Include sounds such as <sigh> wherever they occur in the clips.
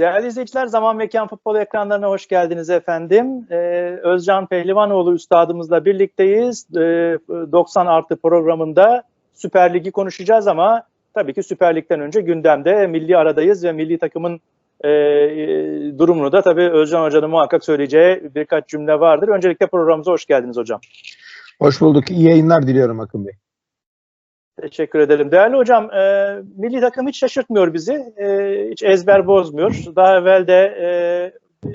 Değerli izleyiciler, Zaman Mekan Futbol ekranlarına hoş geldiniz efendim. Ee, Özcan Pehlivanoğlu üstadımızla birlikteyiz. Ee, 90 artı programında Süper Lig'i konuşacağız ama tabii ki Süper Lig'den önce gündemde milli aradayız ve milli takımın e, e, durumunu da tabii Özcan Hoca'nın muhakkak söyleyeceği birkaç cümle vardır. Öncelikle programımıza hoş geldiniz hocam. Hoş bulduk. İyi yayınlar diliyorum Akın Bey. Teşekkür ederim. Değerli hocam, e, milli takım hiç şaşırtmıyor bizi. E, hiç ezber bozmuyor. Daha evvel de e,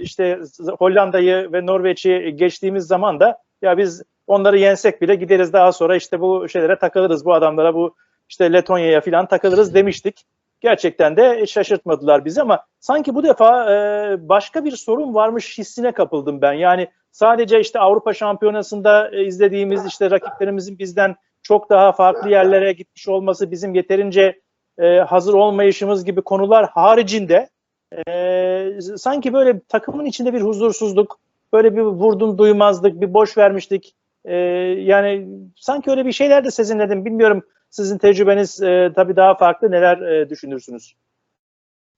işte Hollanda'yı ve Norveç'i geçtiğimiz zaman da ya biz onları yensek bile gideriz daha sonra işte bu şeylere takılırız bu adamlara bu işte Letonya'ya falan takılırız demiştik. Gerçekten de şaşırtmadılar bizi ama sanki bu defa e, başka bir sorun varmış hissine kapıldım ben. Yani sadece işte Avrupa Şampiyonası'nda e, izlediğimiz işte rakiplerimizin bizden çok daha farklı yerlere gitmiş olması, bizim yeterince e, hazır olmayışımız gibi konular haricinde e, sanki böyle takımın içinde bir huzursuzluk, böyle bir vurdum duymazlık, bir boş vermiştik. E, yani sanki öyle bir şeyler de sezinledim. Bilmiyorum sizin tecrübeniz e, tabii daha farklı. Neler e, düşünürsünüz?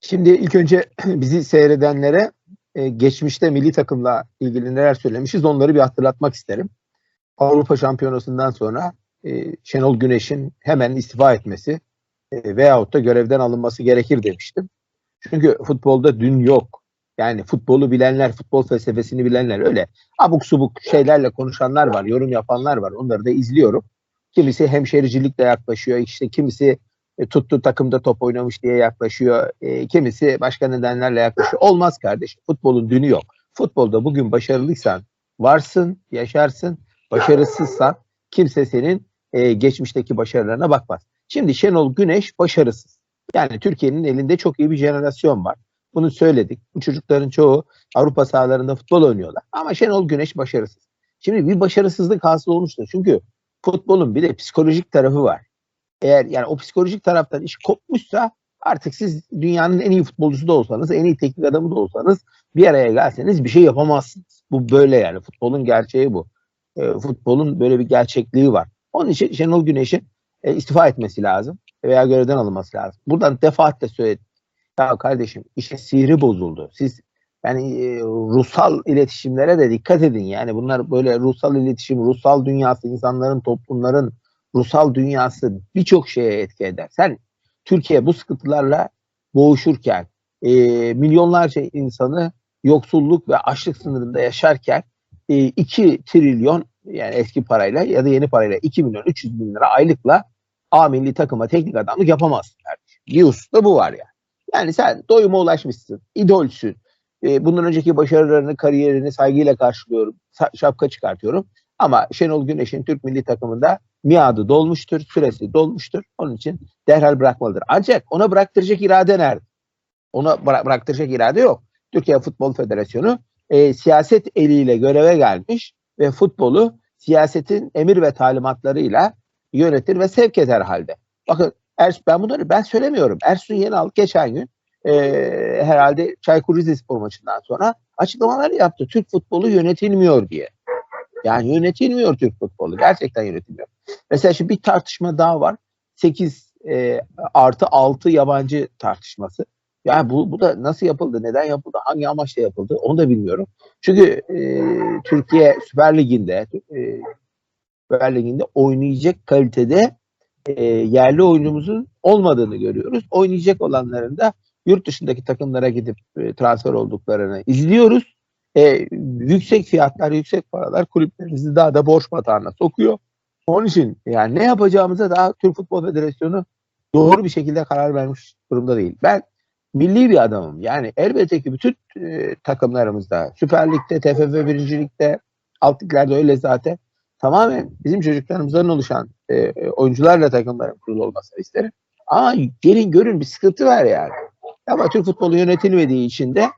Şimdi ilk önce <clears throat> bizi seyredenlere e, geçmişte milli takımla ilgili neler söylemişiz onları bir hatırlatmak isterim. Avrupa Şampiyonası'ndan sonra e, Şenol Güneş'in hemen istifa etmesi e, veyahut da görevden alınması gerekir demiştim. Çünkü futbolda dün yok. Yani futbolu bilenler, futbol felsefesini bilenler öyle abuk subuk şeylerle konuşanlar var, yorum yapanlar var. Onları da izliyorum. Kimisi hemşericilikle yaklaşıyor, işte kimisi e, tuttu takımda top oynamış diye yaklaşıyor, e, kimisi başka nedenlerle yaklaşıyor. Olmaz kardeşim. Futbolun dünü yok. Futbolda bugün başarılıysan varsın, yaşarsın. Başarısızsan kimse senin e, geçmişteki başarılarına bakmaz. Şimdi Şenol Güneş başarısız. Yani Türkiye'nin elinde çok iyi bir jenerasyon var. Bunu söyledik. Bu çocukların çoğu Avrupa sahalarında futbol oynuyorlar. Ama Şenol Güneş başarısız. Şimdi bir başarısızlık hasıl olmuştur. Çünkü futbolun bir de psikolojik tarafı var. Eğer yani o psikolojik taraftan iş kopmuşsa artık siz dünyanın en iyi futbolcusu da olsanız, en iyi teknik adamı da olsanız bir araya gelseniz bir şey yapamazsınız. Bu böyle yani. Futbolun gerçeği bu. E, futbolun böyle bir gerçekliği var. Onun için Şenol Güneş'in e, istifa etmesi lazım veya görevden alınması lazım. Buradan defaatle söyledim. Ya kardeşim işe sihri bozuldu. Siz yani e, ruhsal iletişimlere de dikkat edin. Yani bunlar böyle ruhsal iletişim, ruhsal dünyası, insanların, toplumların ruhsal dünyası birçok şeye etki eder. Sen Türkiye bu sıkıntılarla boğuşurken, e, milyonlarca insanı yoksulluk ve açlık sınırında yaşarken e, 2 trilyon yani eski parayla ya da yeni parayla 2 milyon 300 bin lira aylıkla A milli takıma teknik adamlık yapamazsın kardeşim. Bir usta bu var ya. Yani. yani sen doyuma ulaşmışsın, idolsün. E, bundan önceki başarılarını, kariyerini saygıyla karşılıyorum. Şapka çıkartıyorum. Ama Şenol Güneş'in Türk milli takımında miadı dolmuştur, süresi dolmuştur. Onun için derhal bırakmalıdır. Ancak ona bıraktıracak irade nerede? Ona bıra- bıraktıracak irade yok. Türkiye Futbol Federasyonu e, siyaset eliyle göreve gelmiş ve futbolu siyasetin emir ve talimatlarıyla yönetir ve sevk eder halde. Bakın Ers, ben bunları ben söylemiyorum. Ersun Yenal geçen gün e, herhalde Çaykur Rizespor maçından sonra açıklamalar yaptı. Türk futbolu yönetilmiyor diye. Yani yönetilmiyor Türk futbolu. Gerçekten yönetilmiyor. Mesela şimdi bir tartışma daha var. 8 e, artı 6 yabancı tartışması. Yani bu, bu da nasıl yapıldı, neden yapıldı, hangi amaçla yapıldı onu da bilmiyorum. Çünkü e, Türkiye Süper Ligi'nde e, Süper Ligi'nde oynayacak kalitede e, yerli oyuncumuzun olmadığını görüyoruz. Oynayacak olanların da yurt dışındaki takımlara gidip e, transfer olduklarını izliyoruz. E, yüksek fiyatlar, yüksek paralar kulüplerimizi daha da borç batağına sokuyor. Onun için yani ne yapacağımıza daha Türk Futbol Federasyonu doğru bir şekilde karar vermiş durumda değil. Ben milli bir adamım. Yani elbette ki bütün e, takımlarımızda, Süper Lig'de, TFF 1. Lig'de, alt liglerde öyle zaten tamamen bizim çocuklarımızdan oluşan e, oyuncularla takımların kurulu olmasını isterim. Ama gelin görün bir sıkıntı var yani. Ama Türk futbolu yönetilmediği için de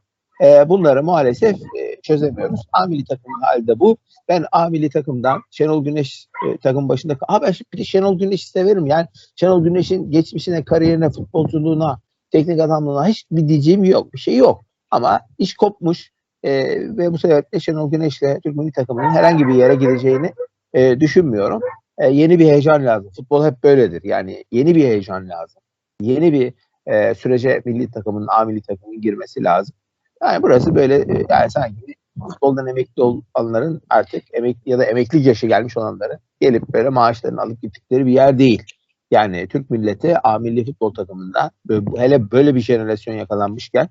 e, bunları maalesef e, çözemiyoruz. A milli takımın halde bu. Ben A milli takımdan Şenol Güneş e, takım başında ha ben de Şenol Güneş'i severim yani. Şenol Güneş'in geçmişine, kariyerine, futbolculuğuna, teknik adamlığına hiç bir diyeceğim yok. Bir şey yok. Ama iş kopmuş e, ve bu sebeple Şenol Güneş'le Türk milli takımının herhangi bir yere gideceğini e, düşünmüyorum. E, yeni bir heyecan lazım. Futbol hep böyledir. Yani yeni bir heyecan lazım. Yeni bir e, sürece milli takımın, A milli takımın girmesi lazım. Yani burası böyle e, yani sanki futboldan emekli olanların artık emekli ya da emeklilik yaşı gelmiş olanların gelip böyle maaşlarını alıp gittikleri bir yer değil. Yani Türk milleti A milli futbol takımında hele böyle bir jenerasyon yakalanmışken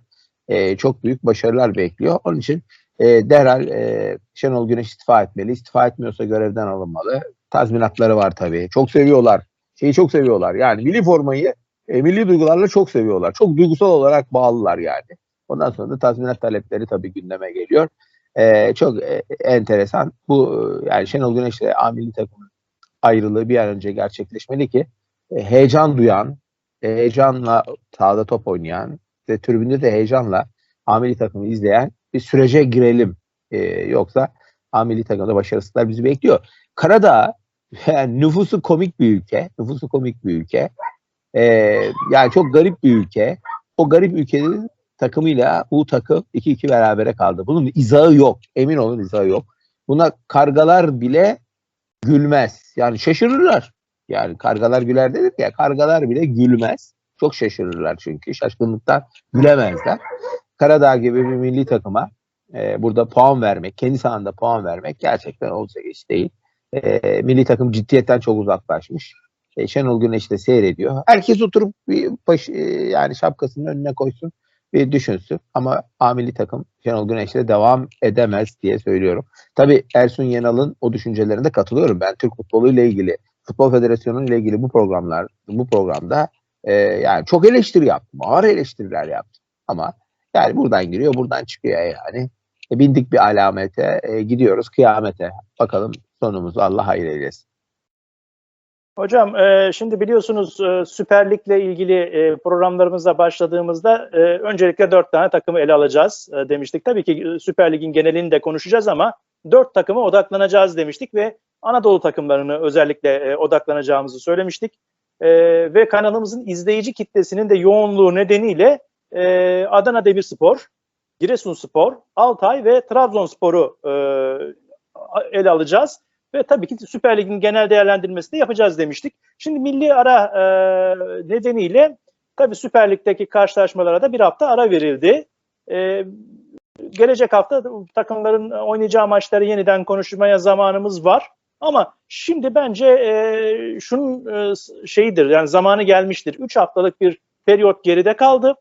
e, çok büyük başarılar bekliyor. Onun için e, derhal e, Şenol Güneş istifa etmeli. İstifa etmiyorsa görevden alınmalı. Tazminatları var tabii. Çok seviyorlar. Şeyi çok seviyorlar. Yani milli formayı e, milli duygularla çok seviyorlar. Çok duygusal olarak bağlılar yani. Ondan sonra da tazminat talepleri tabii gündeme geliyor. E, çok e, enteresan. Bu e, yani Şenol Güneş ile A milli takımın ayrılığı bir an önce gerçekleşmeli ki heyecan duyan, e, heyecanla sahada top oynayan ve tribünde de heyecanla A milli takımı izleyen bir sürece girelim. E, yoksa A milli takımda başarısızlar bizi bekliyor. Karadağ <laughs> yani nüfusu komik bir ülke. Nüfusu komik bir ülke. E, yani çok garip bir ülke. O garip ülkenin takımıyla bu takım 2-2 berabere kaldı. Bunun izahı yok. Emin olun izahı yok. Buna kargalar bile gülmez. Yani şaşırırlar. Yani kargalar güler dedik ya kargalar bile gülmez. Çok şaşırırlar çünkü şaşkınlıktan gülemezler. Karadağ gibi bir milli takıma e, burada puan vermek, kendi sahanda puan vermek gerçekten olacak iş değil. E, milli takım ciddiyetten çok uzaklaşmış. E, Şenol Güneş de seyrediyor. Herkes oturup bir baş, e, yani şapkasının önüne koysun bir düşünsün. Ama A milli takım Şenol Güneş'le devam edemez diye söylüyorum. Tabii Ersun Yenal'ın o düşüncelerine katılıyorum. Ben Türk futbolu ile ilgili, Futbol Federasyonu ile ilgili bu programlar, bu programda e, yani çok eleştiri yaptım. Ağır eleştiriler yaptım. Ama yani buradan giriyor, buradan çıkıyor yani. E, bindik bir alamete, e, gidiyoruz kıyamete. Bakalım sonumuzu Allah hayır eylesin. Hocam e, şimdi biliyorsunuz e, Süper Lig'le ilgili e, programlarımıza başladığımızda e, öncelikle dört tane takımı ele alacağız e, demiştik. Tabii ki e, Süper Lig'in genelini de konuşacağız ama dört takıma odaklanacağız demiştik ve Anadolu takımlarını özellikle e, odaklanacağımızı söylemiştik. E, ve kanalımızın izleyici kitlesinin de yoğunluğu nedeniyle e, Adana Demirspor, Giresunspor, Altay ve Trabzonspor'u e, ele alacağız. Ve tabii ki Süper Lig'in genel değerlendirmesini de yapacağız demiştik. Şimdi milli ara e, nedeniyle tabii Süper Lig'deki karşılaşmalara da bir hafta ara verildi. E, gelecek hafta takımların oynayacağı maçları yeniden konuşmaya zamanımız var. Ama şimdi bence e, şunun e, şeyidir yani zamanı gelmiştir. 3 haftalık bir periyot geride kaldı.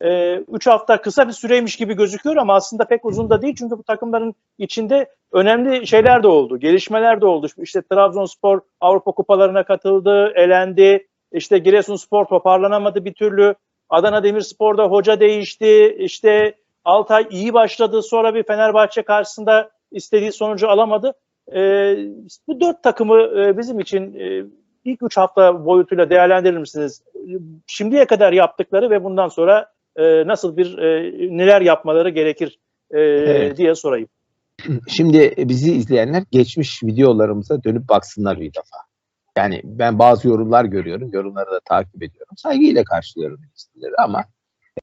3 hafta kısa bir süreymiş gibi gözüküyor ama aslında pek uzun da değil. Çünkü bu takımların içinde önemli şeyler de oldu. Gelişmeler de oldu. İşte Trabzonspor Avrupa kupalarına katıldı, elendi. İşte Giresunspor toparlanamadı bir türlü. Adana Demirspor'da hoca değişti. İşte Altay iyi başladı. Sonra bir Fenerbahçe karşısında istediği sonucu alamadı. Ee, bu dört takımı e, bizim için e, ilk üç hafta boyutuyla değerlendirir misiniz? Şimdiye kadar yaptıkları ve bundan sonra e, nasıl bir e, neler yapmaları gerekir e, evet. diye sorayım. <clears throat> Şimdi bizi izleyenler geçmiş videolarımıza dönüp baksınlar bir defa. Yani ben bazı yorumlar görüyorum, yorumları da takip ediyorum. Saygıyla karşılıyorum isimleri ama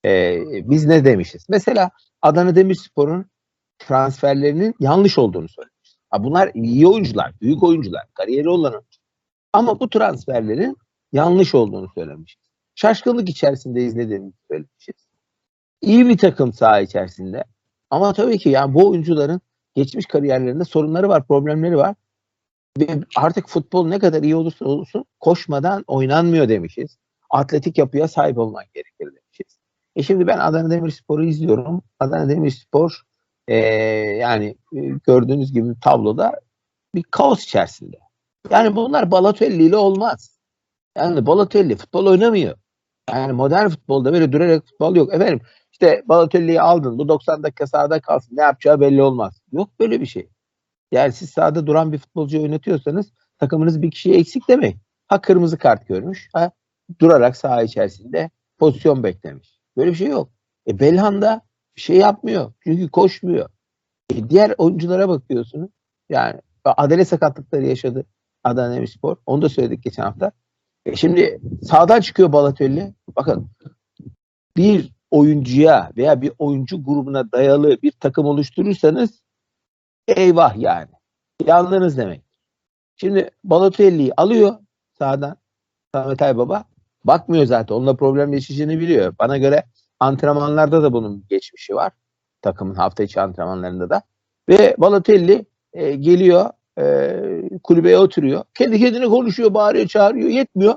e, biz ne demişiz? Mesela Adana Demirspor'un transferlerinin yanlış olduğunu söylemişiz. Ha, bunlar iyi oyuncular, büyük oyuncular, kariyeri olan Ama bu transferlerin yanlış olduğunu söylemişiz. Şaşkınlık içerisinde izlediğimizi söylemişiz. İyi bir takım saha içerisinde. Ama tabii ki yani bu oyuncuların geçmiş kariyerlerinde sorunları var, problemleri var. Ve artık futbol ne kadar iyi olursa olsun koşmadan oynanmıyor demişiz. Atletik yapıya sahip olmak gerekir demişiz. E şimdi ben Adana Demirspor'u izliyorum. Adana Demirspor e, yani gördüğünüz gibi tabloda bir kaos içerisinde. Yani bunlar Balotelli ile olmaz. Yani Balotelli futbol oynamıyor. Yani modern futbolda böyle durarak futbol yok. Efendim işte Balotelli'yi aldın. Bu 90 dakika sahada kalsın. Ne yapacağı belli olmaz. Yok böyle bir şey. Yani siz sahada duran bir futbolcu oynatıyorsanız takımınız bir kişiyi eksik demek. Ha kırmızı kart görmüş. Ha durarak saha içerisinde pozisyon beklemiş. Böyle bir şey yok. E Belhanda bir şey yapmıyor. Çünkü koşmuyor. E diğer oyunculara bakıyorsunuz. Yani adale sakatlıkları yaşadı Adana Demirspor. Onu da söyledik geçen hafta. E şimdi sağdan çıkıyor Balotelli. Bakın bir oyuncuya veya bir oyuncu grubuna dayalı bir takım oluşturursanız eyvah yani. Yandınız demek. Şimdi Balotelli'yi alıyor sağdan Samet Aybaba. Bakmıyor zaten. Onunla problem yaşayacağını biliyor. Bana göre antrenmanlarda da bunun geçmişi var. Takımın hafta içi antrenmanlarında da. Ve Balotelli e, geliyor e, kulübeye oturuyor. Kendi kendine konuşuyor, bağırıyor, çağırıyor. Yetmiyor.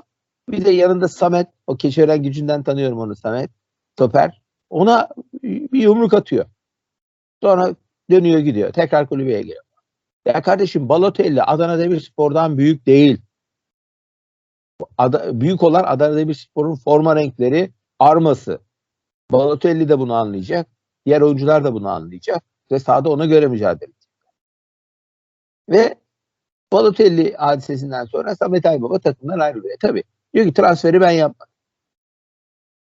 Bir de yanında Samet. O Keçören gücünden tanıyorum onu Samet. Toper. Ona bir yumruk atıyor. Sonra dönüyor gidiyor. Tekrar kulübeye geliyor. Ya kardeşim Balotelli Adana Demirspor'dan büyük değil. Ada, büyük olan Adana Demirspor'un forma renkleri, arması. Balotelli de bunu anlayacak. Diğer oyuncular da bunu anlayacak. Ve sahada ona göre mücadele edecek. Ve Balotelli hadisesinden sonra Samet Aybaba takımdan ayrılıyor. E tabii. Diyor ki transferi ben yapmadım.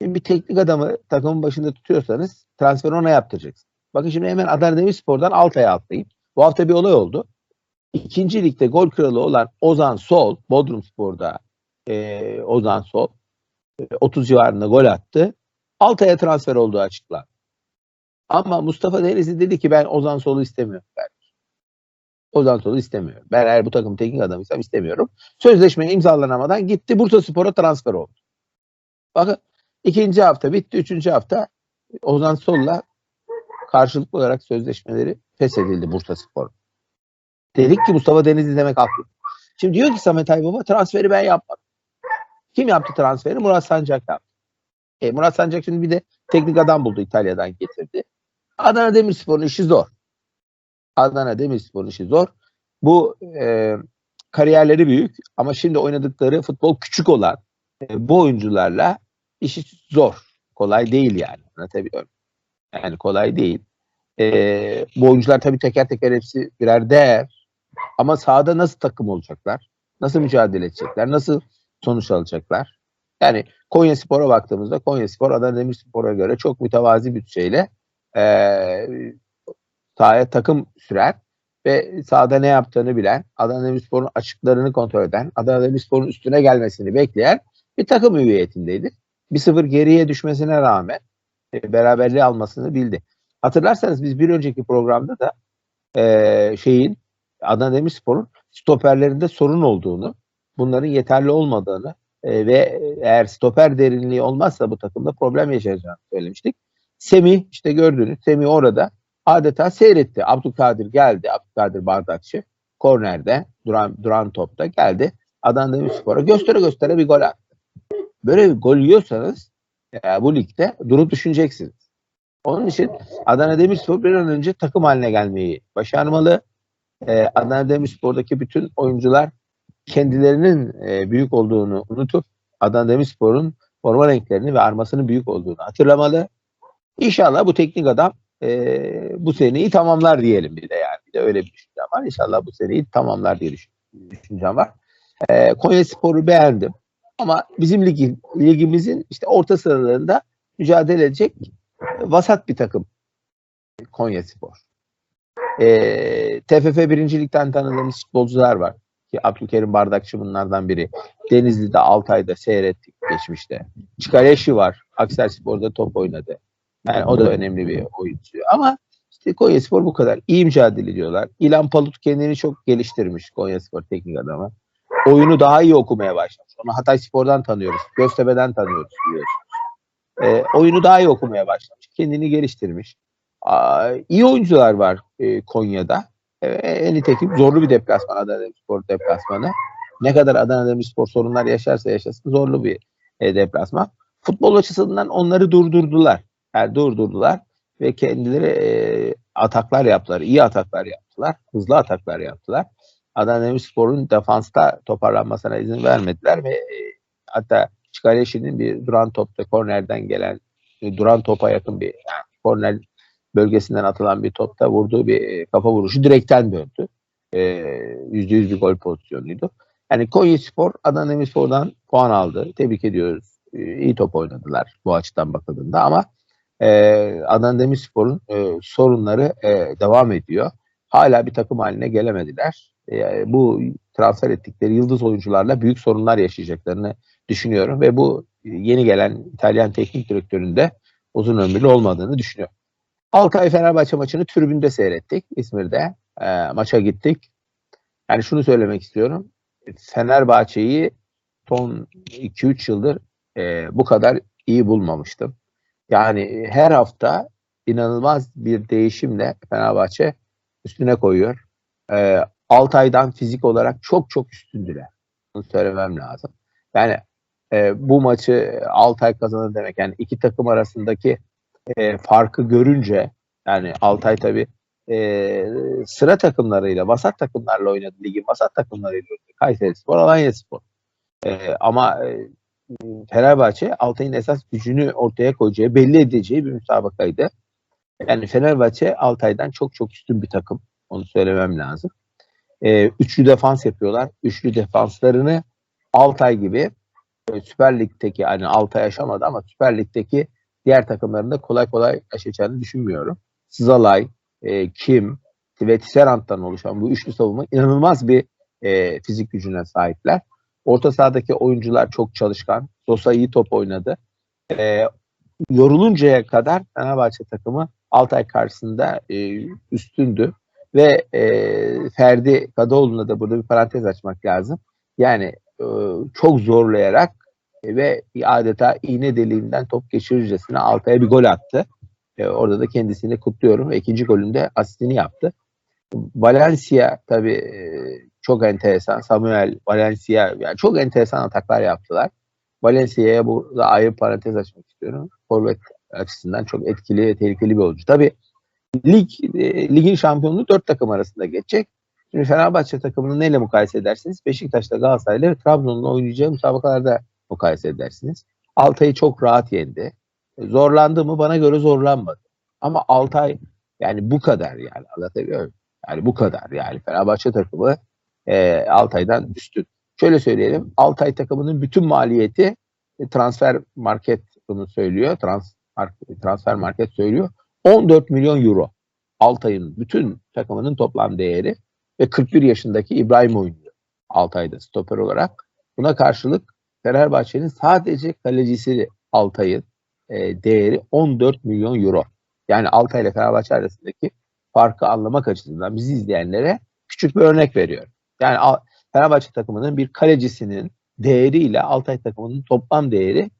Şimdi bir teknik adamı takımın başında tutuyorsanız transferi ona yaptıracaksın. Bakın şimdi hemen Adana Demirspor'dan Altay'a atlayayım. Bu hafta bir olay oldu. İkinci ligde gol kralı olan Ozan Sol, Bodrum Spor'da e, Ozan Sol e, 30 civarında gol attı. Altay'a transfer olduğu açıklandı. Ama Mustafa Denizli dedi ki ben Ozan Sol'u istemiyorum. Ben. Ozan Sol'u istemiyorum. Ben eğer bu takım teknik adamıysam istemiyorum. Sözleşme imzalanamadan gitti Bursa Spor'a transfer oldu. Bakın ikinci hafta bitti. Üçüncü hafta Ozan Sol'la karşılıklı olarak sözleşmeleri feshedildi Bursa Spor. Dedik ki Mustafa Denizli demek haklı. Şimdi diyor ki Samet Aybaba transferi ben yapmadım. Kim yaptı transferi? Murat Sancak yaptı. E, Murat Sancak şimdi bir de teknik adam buldu İtalya'dan getirdi. Adana Demirspor'un işi zor. Adana Demirspor'un işi zor. Bu e, kariyerleri büyük ama şimdi oynadıkları futbol küçük olan e, bu oyuncularla işi zor. Kolay değil yani. Anlatabiliyor muyum? Yani kolay değil. E, bu oyuncular tabii teker teker hepsi birer değer. Ama sahada nasıl takım olacaklar? Nasıl mücadele edecekler? Nasıl sonuç alacaklar? Yani Konya Spor'a baktığımızda Konya Spor Adana Demirspor'a göre çok mütevazi bütçeyle e, sahaya takım sürer ve sahada ne yaptığını bilen, Adana Demirspor'un açıklarını kontrol eden, Adana Demirspor'un üstüne gelmesini bekleyen bir takım hüviyetindeydi. 1-0 geriye düşmesine rağmen e, beraberliği almasını bildi. Hatırlarsanız biz bir önceki programda da e, şeyin Adana Demirspor'un stoperlerinde sorun olduğunu, bunların yeterli olmadığını e, ve eğer stoper derinliği olmazsa bu takımda problem yaşayacağını söylemiştik. Semih işte gördünüz Semih orada adeta seyretti. Abdülkadir geldi. Abdülkadir Bardakçı kornerde duran, duran topta geldi. Adana Demirspor'a göstere göstere bir gol attı. Böyle bir gol yiyorsanız e, bu ligde durup düşüneceksiniz. Onun için Adana Demirspor bir an önce takım haline gelmeyi başarmalı. E, Adana Demirspor'daki bütün oyuncular kendilerinin e, büyük olduğunu unutup Adana Demirspor'un forma renklerini ve armasının büyük olduğunu hatırlamalı. İnşallah bu teknik adam e, bu seneyi tamamlar diyelim bir de yani. Bir de öyle bir düşüncem var. İnşallah bu seneyi tamamlar diye düşün, düşüncem var. E, Konya Spor'u beğendim. Ama bizim ligi, ligimizin işte orta sıralarında mücadele edecek vasat bir takım Konya Spor. E, TFF birincilikten tanıdığımız futbolcular var. Ki Abdülkerim Bardakçı bunlardan biri. Denizli'de Altay'da seyrettik geçmişte. Çikaleşi var. Aksel Spor'da top oynadı. Yani o da önemli bir oyuncu. Ama işte Konya Spor bu kadar. İyi mücadele ediyorlar. İlan Palut kendini çok geliştirmiş Konya Spor teknik adamı. Oyunu daha iyi okumaya başlamış. Onu Hatay Spor'dan tanıyoruz. Göztepe'den tanıyoruz biliyorsunuz. E, oyunu daha iyi okumaya başlamış. Kendini geliştirmiş. Aa, iyi oyuncular var e, Konya'da. E, nitekim zorlu bir deplasman Adana Demirspor deplasmanı. Ne kadar Adana Demirspor sorunlar yaşarsa yaşasın zorlu bir e, deplasman. Futbol açısından onları durdurdular. Yani durdurdular ve kendileri e, ataklar yaptılar. iyi ataklar yaptılar. Hızlı ataklar yaptılar. Adana Demirspor'un defansta toparlanmasına izin vermediler ve e, hatta Çikaleşi'nin bir duran topta kornerden gelen e, duran topa yakın bir yani korner bölgesinden atılan bir topta vurduğu bir e, kafa vuruşu direkten döndü. Yüzde yüz bir gol pozisyonuydu. Yani Konya Spor Adana Demirspor'dan puan aldı. Tebrik ediyoruz. E, iyi top oynadılar bu açıdan bakıldığında ama e, Adana Demirspor'un e, sorunları e, devam ediyor. Hala bir takım haline gelemediler. E, bu transfer ettikleri yıldız oyuncularla büyük sorunlar yaşayacaklarını düşünüyorum ve bu yeni gelen İtalyan teknik direktörün de uzun ömürlü olmadığını düşünüyorum. Altay Fenerbahçe maçını tribünde seyrettik İzmir'de. E, maça gittik. Yani şunu söylemek istiyorum. Fenerbahçe'yi son 2-3 yıldır e, bu kadar iyi bulmamıştım. Yani her hafta inanılmaz bir değişimle Fenerbahçe üstüne koyuyor. E, Altay'dan fizik olarak çok çok üstündüler. Bunu söylemem lazım. Yani e, bu maçı Altay kazanır demek. Yani iki takım arasındaki e, farkı görünce yani Altay tabii e, sıra takımlarıyla, vasat takımlarla oynadı. Ligin vasat takımlarıyla oynadı. Kayseri Spor, Alanya Spor. E, ama e, Fenerbahçe Altay'ın esas gücünü ortaya koyacağı, belli edeceği bir müsabakaydı. Yani Fenerbahçe Altay'dan çok çok üstün bir takım. Onu söylemem lazım. E, üçlü defans yapıyorlar. Üçlü defanslarını Altay gibi e, Süper Lig'deki hani Altay yaşamadı ama Süper Lig'deki diğer takımlarında kolay kolay yaşayacağını düşünmüyorum. Sızalay, e, Kim ve Tisserant'tan oluşan bu üçlü savunma inanılmaz bir e, fizik gücüne sahipler. Orta sahadaki oyuncular çok çalışkan. Sosa iyi top oynadı. E, yoruluncaya kadar Fenerbahçe takımı Altay karşısında e, üstündü. Ve e, Ferdi Kadıoğlu'na da burada bir parantez açmak lazım. Yani e, çok zorlayarak ve adeta iğne deliğinden top geçirircesine Altay'a bir gol attı. E, orada da kendisini kutluyorum ve ikinci golünde asistini yaptı. Valencia tabii e, çok enteresan. Samuel, Valencia yani çok enteresan ataklar yaptılar. Valencia'ya bu da ayrı parantez açmak istiyorum. Forvet açısından çok etkili ve tehlikeli bir oyuncu. Tabii lig e, ligin şampiyonluğu dört takım arasında geçecek. Şimdi Fenerbahçe takımını neyle mukayese edersiniz? Beşiktaş'ta Galatasaray'la ve Trabzon'la oynayacağı müsabakalarda mukayese edersiniz. Altay'ı çok rahat yendi. Zorlandı mı? Bana göre zorlanmadı. Ama Altay yani bu kadar yani anlatabiliyor muyum? Yani bu kadar yani Fenerbahçe takımı e, Altay'dan üstün. Şöyle söyleyelim. Altay takımının bütün maliyeti e, transfer market bunu söylüyor. Trans, transfer market söylüyor. 14 milyon euro. Altay'ın bütün takımının toplam değeri ve 41 yaşındaki İbrahim oynuyor. Altay'da stoper olarak. Buna karşılık Fenerbahçe'nin sadece kalecisi Altay'ın e, değeri 14 milyon euro. Yani Altay ile Fenerbahçe arasındaki farkı anlamak açısından bizi izleyenlere küçük bir örnek veriyor. Yani Fenerbahçe takımının bir kalecisinin değeriyle Altay takımının toplam değeri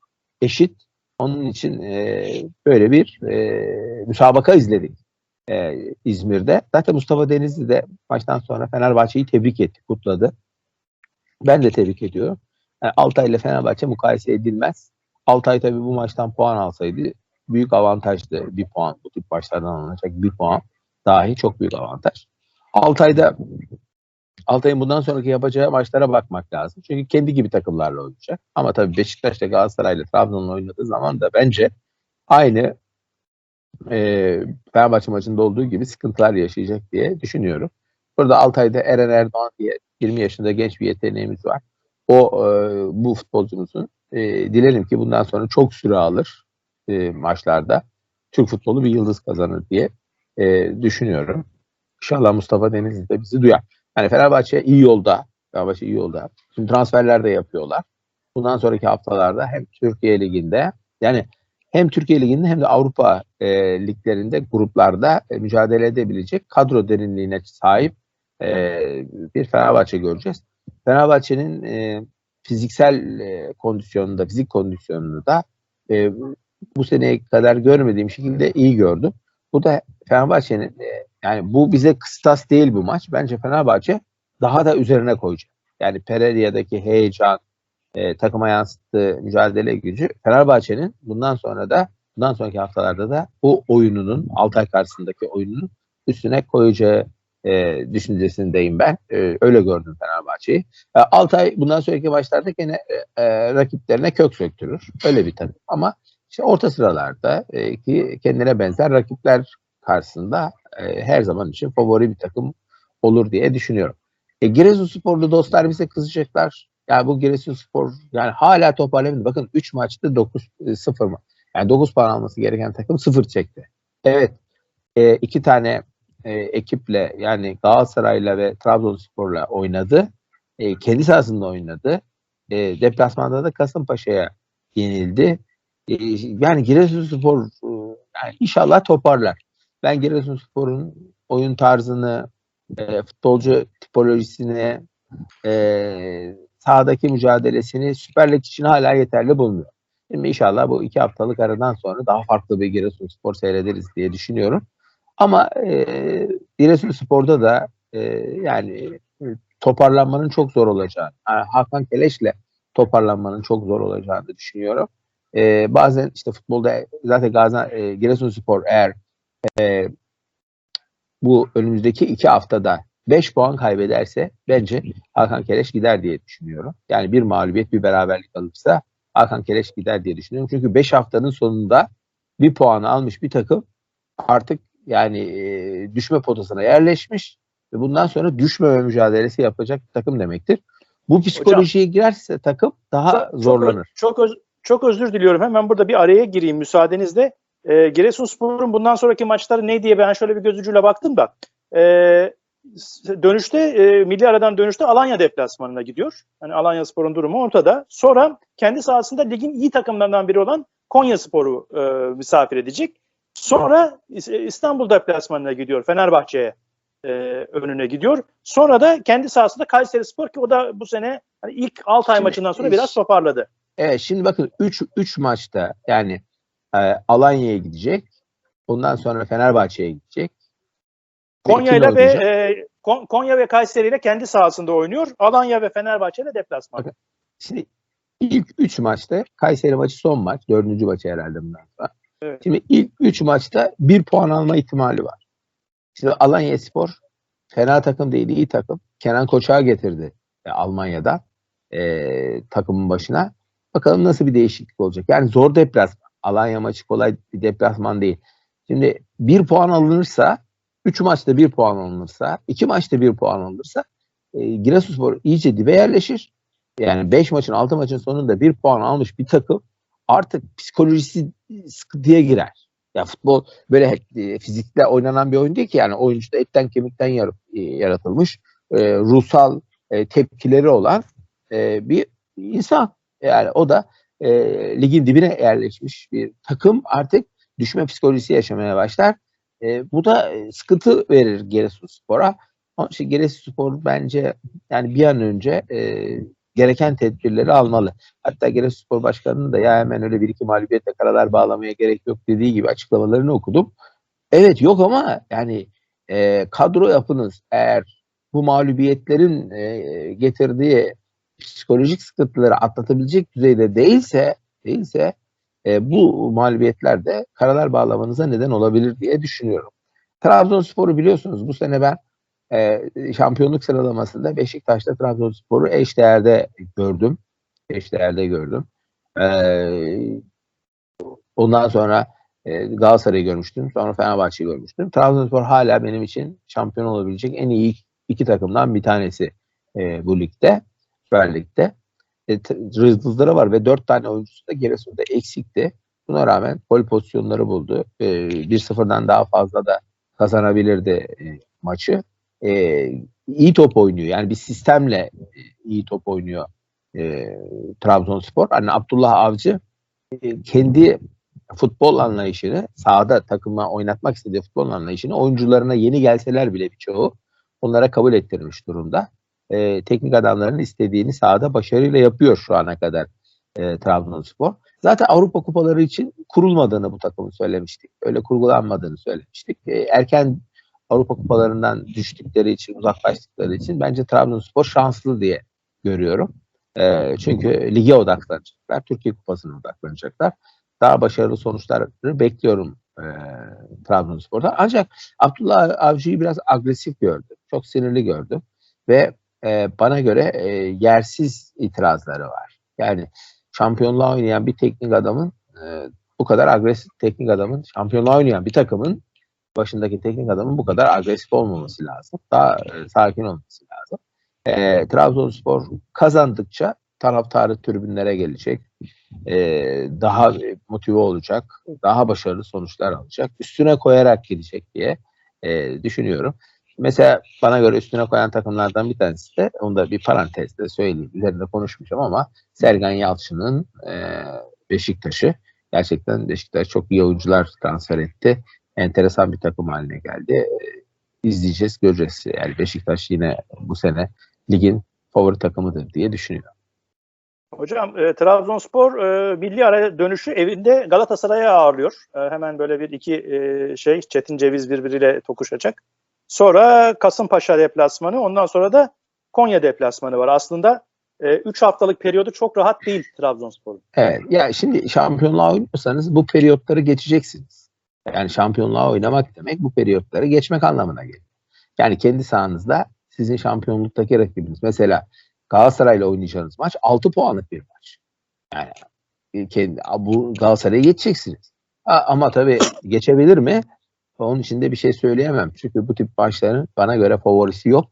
eşit. Onun için e, böyle bir e, müsabaka izledik e, İzmir'de. Zaten Mustafa Denizli de maçtan sonra Fenerbahçe'yi tebrik etti, kutladı. Ben de tebrik ediyorum. Yani Altay ile Fenerbahçe mukayese edilmez. Altay tabii bu maçtan puan alsaydı büyük avantajdı bir puan. Bu tip maçlardan alınacak bir puan dahi çok büyük avantaj. Altay'da Altay'ın bundan sonraki yapacağı maçlara bakmak lazım. Çünkü kendi gibi takımlarla oynayacak. Ama tabii Beşiktaş'ta Galatasaray'la Trabzon'la oynadığı zaman da bence aynı e, Fenerbahçe maçında olduğu gibi sıkıntılar yaşayacak diye düşünüyorum. Burada Altay'da Eren Erdoğan diye 20 yaşında genç bir yeteneğimiz var. O e, bu futbolcumuzun e, dilerim ki bundan sonra çok süre alır e, maçlarda. Türk futbolu bir yıldız kazanır diye e, düşünüyorum. İnşallah Mustafa Denizli de bizi duyar. Yani Fenerbahçe iyi yolda. Fenerbahçe iyi yolda. Şimdi transferler de yapıyorlar. Bundan sonraki haftalarda hem Türkiye Ligi'nde yani hem Türkiye Ligi'nde hem de Avrupa e, liglerinde gruplarda e, mücadele edebilecek kadro derinliğine sahip e, bir Fenerbahçe göreceğiz. Fenerbahçe'nin e, fiziksel e, kondisyonunda, fizik kondisyonunu da e, bu seneye kadar görmediğim şekilde iyi gördüm. Bu da Fenerbahçe'nin e, yani bu bize kıstas değil bu maç. Bence Fenerbahçe daha da üzerine koyacak. Yani Pereira'daki heyecan, e, takıma yansıttığı mücadele gücü Fenerbahçe'nin bundan sonra da bundan sonraki haftalarda da bu oyununun Altay karşısındaki oyunun üstüne koyacağı e, düşüncesindeyim ben. E, öyle gördüm Fenerbahçe'yi. E, Altay bundan sonraki maçlarda gene e, e, rakiplerine kök söktürür. Öyle bir takım. Ama işte orta sıralarda e, ki kendine benzer rakipler karşısında e, her zaman için favori bir takım olur diye düşünüyorum. E, Giresunsporlu dostlar bize kızacaklar. Yani bu Giresunspor yani hala toparlayamadı. Bakın 3 maçta 9 0 mı? Yani 9 puan alması gereken takım 0 çekti. Evet. E, iki tane e, ekiple yani Galatasaray'la ve Trabzonspor'la oynadı. E, kendi sahasında oynadı. E, deplasmanda da Kasımpaşa'ya yenildi. E, yani Giresunspor e, yani inşallah toparlar. Ben Giresunspor'un oyun tarzını, e, futbolcu tipolojisini, e, sahadaki mücadelesini Süper Lig için hala yeterli bulmuyor. Şimdi inşallah bu iki haftalık aradan sonra daha farklı bir Giresunspor seyrederiz diye düşünüyorum. Ama e, Giresunspor'da da e, yani e, toparlanmanın çok zor olacağını, yani Hakan Keleş'le toparlanmanın çok zor olacağını düşünüyorum. E, bazen işte futbolda zaten Gazi, e, Giresunspor eğer e, bu önümüzdeki iki haftada 5 puan kaybederse bence Hakan Keleş gider diye düşünüyorum. Yani bir mağlubiyet bir beraberlik alırsa Hakan Keleş gider diye düşünüyorum. Çünkü 5 haftanın sonunda bir puanı almış bir takım artık yani e, düşme potasına yerleşmiş ve bundan sonra düşmeme mücadelesi yapacak takım demektir. Bu psikolojiye Hocam, girerse takım daha çok, zorlanır. Çok, öz, çok özür diliyorum. Hemen burada bir araya gireyim müsaadenizle. E, Giresunspor'un bundan sonraki maçları ne diye ben şöyle bir göz ucuyla baktım da. E, dönüşte e, milli aradan dönüşte Alanya deplasmanına gidiyor. Yani Alanya Spor'un durumu ortada. Sonra kendi sahasında ligin iyi takımlarından biri olan Konya Spor'u e, misafir edecek. Sonra İstanbul deplasmanına gidiyor. Fenerbahçe'ye e, önüne gidiyor. Sonra da kendi sahasında Kayseri Spor ki o da bu sene hani ilk Altay şimdi, maçından sonra biraz toparladı. Evet şimdi bakın 3 3 maçta yani e, Alanya'ya gidecek. Ondan sonra Fenerbahçe'ye gidecek. Konya ile ve e, Konya ve Kayseri ile kendi sahasında oynuyor. Alanya ve Fenerbahçe ile deplasman. Bakın, şimdi ilk 3 maçta Kayseri maçı son maç. Dördüncü maçı herhalde bundan sonra. Evet. Şimdi ilk 3 maçta 1 puan alma ihtimali var. Şimdi Alanya Spor fena takım değil, iyi takım. Kenan Koçak'ı getirdi e, Almanya'da e, takımın başına. Bakalım nasıl bir değişiklik olacak. Yani zor deplasman. Alanya maçı kolay bir deplasman değil. Şimdi bir puan alınırsa, üç maçta bir puan alınırsa, iki maçta bir puan alınırsa e, Giresunspor iyice dibe yerleşir. Yani beş maçın, altı maçın sonunda bir puan almış bir takım artık psikolojisi sıkıntıya girer. Ya futbol böyle e, fizikle oynanan bir oyun değil ki yani oyuncu da etten kemikten yar, e, yaratılmış e, ruhsal e, tepkileri olan e, bir insan. Yani o da e, ligin dibine yerleşmiş bir takım artık düşme psikolojisi yaşamaya başlar. E, bu da e, sıkıntı verir Giresunspor'a. Ama işte Giresunspor bence yani bir an önce e, gereken tedbirleri almalı. Hatta Giresunspor Başkanı'nın da ya hemen öyle bir iki mağlubiyetle karalar bağlamaya gerek yok dediği gibi açıklamalarını okudum. Evet yok ama yani e, kadro yapınız eğer bu mağlubiyetlerin e, getirdiği psikolojik sıkıntıları atlatabilecek düzeyde değilse değilse e, bu mağlubiyetler de karalar bağlamanıza neden olabilir diye düşünüyorum. Trabzonspor'u biliyorsunuz bu sene ben e, şampiyonluk sıralamasında Beşiktaş'ta Trabzonspor'u eş değerde gördüm. Eş değerde gördüm. E, ondan sonra e, Galatasaray'ı görmüştüm. Sonra Fenerbahçe'yi görmüştüm. Trabzonspor hala benim için şampiyon olabilecek en iyi iki takımdan bir tanesi e, bu ligde. Süper Lig'de. E, Rızdızları var ve dört tane oyuncusu da Giresun'da eksikti. Buna rağmen gol pozisyonları buldu. E, 1-0'dan daha fazla da kazanabilirdi e, maçı e, iyi top oynuyor. Yani bir sistemle e, iyi top oynuyor e, Trabzonspor. Hani Abdullah Avcı e, kendi futbol anlayışını sahada takıma oynatmak istediği futbol anlayışını oyuncularına yeni gelseler bile birçoğu onlara kabul ettirmiş durumda. E, teknik adamların istediğini sahada başarıyla yapıyor şu ana kadar e, Trabzonspor. Zaten Avrupa kupaları için kurulmadığını bu takımın söylemiştik. Öyle kurgulanmadığını söylemiştik. E, erken Avrupa kupalarından düştükleri için, uzaklaştıkları için bence Trabzonspor şanslı diye görüyorum. E, çünkü lige odaklanacaklar, Türkiye Kupası'na odaklanacaklar. Daha başarılı sonuçları bekliyorum e, Trabzonspor'da. Ancak Abdullah Avcı'yı biraz agresif gördüm. Çok sinirli gördüm. Ve e, bana göre e, yersiz itirazları var. Yani şampiyonluğa oynayan bir teknik adamın e, bu kadar agresif teknik adamın şampiyonluğa oynayan bir takımın başındaki teknik adamın bu kadar agresif olmaması lazım. Daha e, sakin olması lazım. E, Trabzonspor kazandıkça taraftarı tribünlere gelecek. E, daha motive olacak. Daha başarılı sonuçlar alacak. Üstüne koyarak gidecek diye e, düşünüyorum. Mesela bana göre üstüne koyan takımlardan bir tanesi de onu da bir parantezde söyleyeyim. Üzerinde konuşmayacağım ama Sergen Yalçın'ın e, Beşiktaş'ı gerçekten Beşiktaş çok iyi oyuncular transfer etti enteresan bir takım haline geldi. İzleyeceğiz, göreceğiz. Yani Beşiktaş yine bu sene ligin favori takımıdır diye düşünüyorum. Hocam e, Trabzonspor e, milli araya dönüşü evinde Galatasaray'a ağırlıyor. E, hemen böyle bir iki e, şey Çetin Ceviz birbiriyle tokuşacak. Sonra Kasımpaşa deplasmanı ondan sonra da Konya deplasmanı var. Aslında 3 haftalık periyodu çok rahat değil Trabzonspor'un. Evet. Ya şimdi şampiyonluğa oynuyorsanız bu periyotları geçeceksiniz. Yani şampiyonluğa oynamak demek bu periyotları geçmek anlamına geliyor. Yani kendi sahanızda sizin şampiyonluktaki rakibiniz. Mesela Galatasaray'la oynayacağınız maç 6 puanlık bir maç. Yani e, kendi, bu Galatasaray'a geçeceksiniz. Ha, ama tabii geçebilir mi? Onun için de bir şey söyleyemem. Çünkü bu tip maçların bana göre favorisi yok.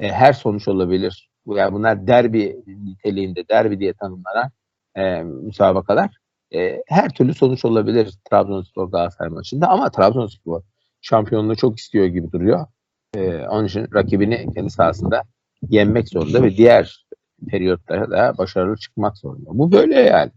E, her sonuç olabilir. Yani bunlar derbi niteliğinde, derbi diye tanımlanan e, müsabakalar. E, her türlü sonuç olabilir Trabzonspor Galatasaray maçında ama Trabzonspor şampiyonluğu çok istiyor gibi duruyor. E, onun için rakibini kendi sahasında yenmek zorunda ve diğer periyotlara da başarılı çıkmak zorunda. Bu böyle yani.